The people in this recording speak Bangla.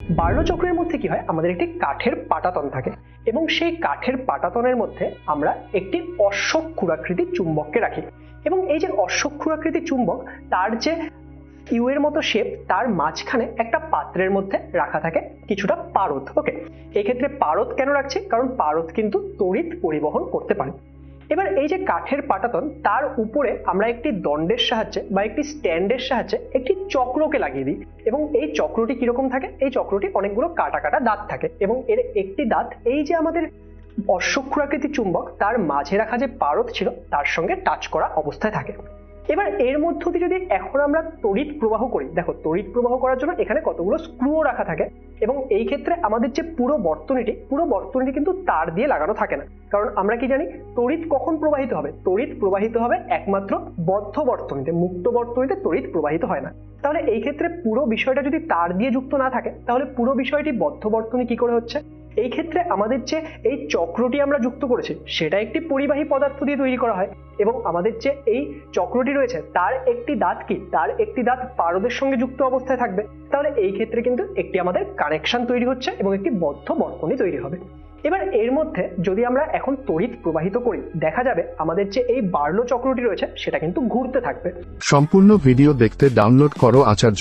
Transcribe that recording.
বার্লো চক্রের মধ্যে কি হয়? আমাদের একটি কাঠের পাটাতন থাকে এবং সেই কাঠের পাটাতনের মধ্যে আমরা একটি অশ্বক্ষুরাকৃতি চুম্বককে রাখি এবং এই যে অশ্বক্ষুরাকৃতি চুম্বক, তার যে ইউ এর মতো শেপ তার মাঝখানে একটা পাত্রের মধ্যে রাখা থাকে কিছুটা পারদ ওকে এক্ষেত্রে পারদ কেন রাখছি? কারণ পারদ কিন্তু তড়িৎ পরিবহন করতে পারে। এবার এই যে কাঠের পাটাতন, তার উপরে আমরা একটি দণ্ডের সাহায্যে বা একটি স্ট্যান্ডের সাহায্যে একটি চক্রকে লাগিয়ে দিই এবং এই চক্রটি কীরকম থাকে? এই চক্রটি অনেকগুলো কাটা কাটা দাঁত থাকে এবং এর একটি দাঁত এই যে আমাদের অশ্বক্ষুরাকৃতি চুম্বক, তার মাঝে রাখা যে পারদ ছিল, তার সঙ্গে টাচ করা অবস্থায় থাকে। এবার এর মধ্য দিয়ে যদি এখন আমরা তড়িৎ প্রবাহ করি, দেখো তড়িৎ প্রবাহ করার জন্য এখানে কতগুলো স্ক্রুও রাখা থাকে এবং এই ক্ষেত্রে আমাদের যে পুরো বর্তনীটি পুরো বর্তনীটি কিন্তু তার দিয়ে লাগানো থাকে না। কারণ আমরা কি জানি, তড়িৎ কখন প্রবাহিত হবে? তড়িৎ প্রবাহিত হবে একমাত্র বদ্ধ বর্তনীতে, মুক্ত বর্তনীতে তড়িৎ প্রবাহিত হয় না। তাহলে এই ক্ষেত্রে পুরো বিষয়টা যদি তার দিয়ে যুক্ত না থাকে, তাহলে পুরো বিষয়টি বদ্ধ বর্তনী কি করে হচ্ছে? এই ক্ষেত্রে আমাদের যে এই চক্রটি আমরা যুক্ত করেছি, সেটা একটি পরিবাহী পদার্থ দিয়ে তৈরি করা হয় এবং আমাদের যে এই চক্রটি রয়েছে, তার একটি দাঁত কি? তার একটি দাঁত পারদের সঙ্গে যুক্ত অবস্থায় থাকবে। তাহলে এই ক্ষেত্রে কিন্তু একটি আমাদের কানেকশন তৈরি হচ্ছে এবং একটি বদ্ধ বর্তনী তৈরি হবে। এবার এর মধ্যে যদি আমরা এখন তড়িৎ প্রবাহিত করি, দেখা যাবে আমাদের যে এই বার্লো চক্রটি রয়েছে, সেটা কিন্তু ঘুরতে থাকবে। সম্পূর্ণ ভিডিও দেখতে ডাউনলোড করো আচার্য